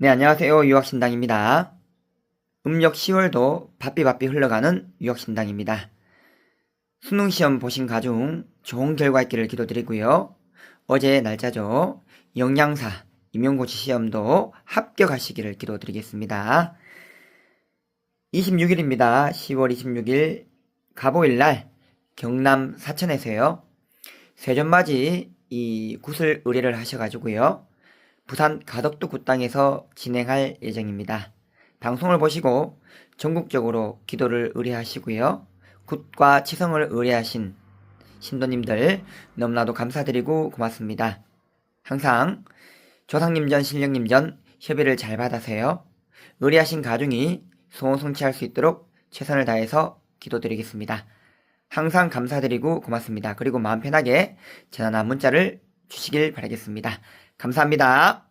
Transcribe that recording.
네, 안녕하세요. 유학신당입니다. 음력 10월도 바삐바삐 흘러가는 유학신당입니다. 수능시험 보신 가중 좋은 결과 있기를 기도드리고요. 어제 날짜죠. 영양사, 임용고시 시험도 합격하시기를 기도드리겠습니다. 26일입니다. 10월 26일 가보일날 경남 사천에서요. 세전맞이 이 구슬 의뢰를 하셔가지고요. 부산 가덕도 굿당에서 진행할 예정입니다. 방송을 보시고 전국적으로 기도를 의뢰하시고요. 굿과 치성을 의뢰하신 신도님들 너무나도 감사드리고 고맙습니다. 항상 조상님전 신령님전 협의를 잘 받아서요. 의뢰하신 가중이 소원 성취할 수 있도록 최선을 다해서 기도드리겠습니다. 항상 감사드리고 고맙습니다. 그리고 마음 편하게 전화나 문자를 주시길 바라겠습니다. 감사합니다.